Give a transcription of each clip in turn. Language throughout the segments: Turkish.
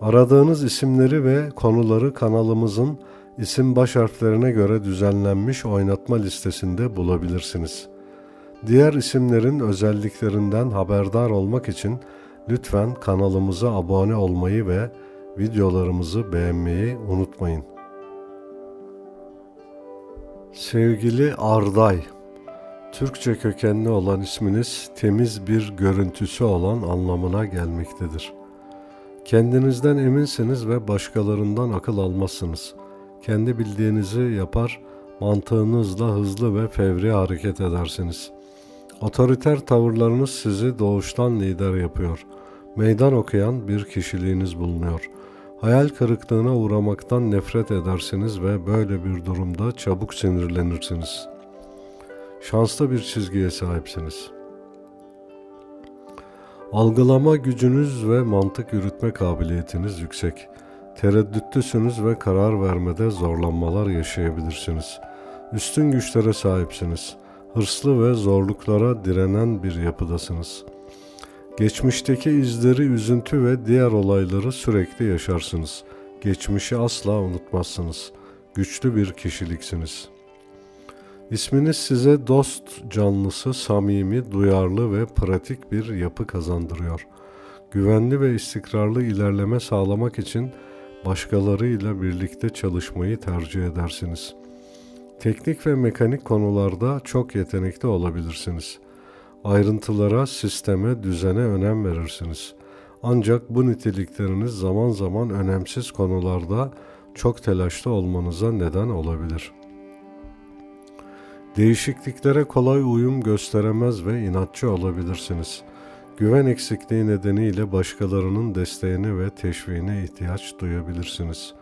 Aradığınız isimleri ve konuları kanalımızın isim baş harflerine göre düzenlenmiş oynatma listesinde bulabilirsiniz. Diğer isimlerin özelliklerinden haberdar olmak için lütfen kanalımıza abone olmayı ve videolarımızı beğenmeyi unutmayın. Sevgili Arday, Türkçe kökenli olan isminiz temiz bir görüntüsü olan anlamına gelmektedir. Kendinizden eminsiniz ve başkalarından akıl almazsınız. Kendi bildiğinizi yapar, mantığınızla hızlı ve fevri hareket edersiniz. Otoriter tavırlarınız sizi doğuştan lider yapıyor. Meydan okuyan bir kişiliğiniz bulunuyor. Hayal kırıklığına uğramaktan nefret edersiniz ve böyle bir durumda çabuk sinirlenirsiniz. Şanslı bir çizgiye sahipsiniz.'' Algılama gücünüz ve mantık yürütme kabiliyetiniz yüksek. Tereddütlüsünüz ve karar vermede zorlanmalar yaşayabilirsiniz. Üstün güçlere sahipsiniz. Hırslı ve zorluklara direnen bir yapıdasınız. Geçmişteki izleri, üzüntü ve diğer olayları sürekli yaşarsınız. Geçmişi asla unutmazsınız. Güçlü bir kişiliksiniz.'' İsminiz size dost canlısı, samimi, duyarlı ve pratik bir yapı kazandırıyor. Güvenli ve istikrarlı ilerleme sağlamak için başkalarıyla birlikte çalışmayı tercih edersiniz. Teknik ve mekanik konularda çok yetenekli olabilirsiniz. Ayrıntılara, sisteme, düzene önem verirsiniz. Ancak bu nitelikleriniz zaman zaman önemsiz konularda çok telaşlı olmanıza neden olabilir.'' Değişikliklere kolay uyum gösteremez ve inatçı olabilirsiniz. Güven eksikliği nedeniyle başkalarının desteğine ve teşviğine ihtiyaç duyabilirsiniz.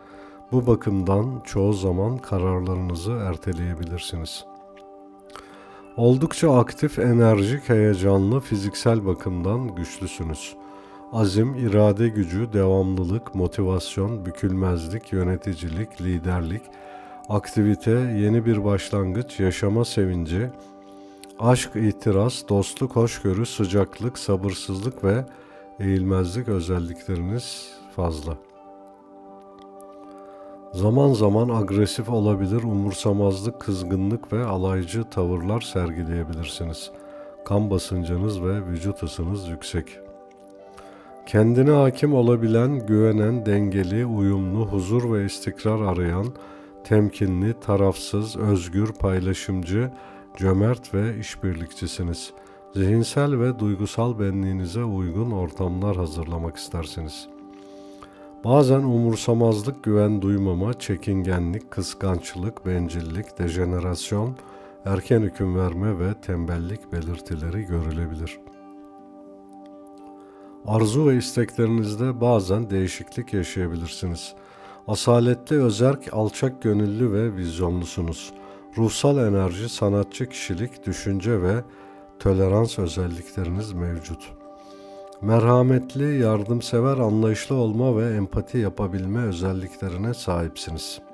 Bu bakımdan çoğu zaman kararlarınızı erteleyebilirsiniz. Oldukça aktif, enerjik, heyecanlı, fiziksel bakımdan güçlüsünüz. Azim, irade gücü, devamlılık, motivasyon, bükülmezlik, yöneticilik, liderlik, aktivite, yeni bir başlangıç, yaşama sevinci, aşk, itiraz, dostluk, hoşgörü, sıcaklık, sabırsızlık ve eğilmezlik özellikleriniz fazla. Zaman zaman agresif olabilir, umursamazlık, kızgınlık ve alaycı tavırlar sergileyebilirsiniz. Kan basıncınız ve vücut ısınız yüksek. Kendine hakim olabilen, güvenen, dengeli, uyumlu, huzur ve istikrar arayan, temkinli, tarafsız, özgür, paylaşımcı, cömert ve işbirlikçisiniz. Zihinsel ve duygusal benliğinize uygun ortamlar hazırlamak istersiniz. Bazen umursamazlık, güven duymama, çekingenlik, kıskançlık, bencillik, dejenerasyon, erken hüküm verme ve tembellik belirtileri görülebilir. Arzu ve isteklerinizde bazen değişiklik yaşayabilirsiniz.'' Asaletli, özerk, alçak gönüllü ve vizyonlusunuz. Ruhsal enerji, sanatçı kişilik, düşünce ve tolerans özellikleriniz mevcut. Merhametli, yardımsever, anlayışlı olma ve empati yapabilme özelliklerine sahipsiniz.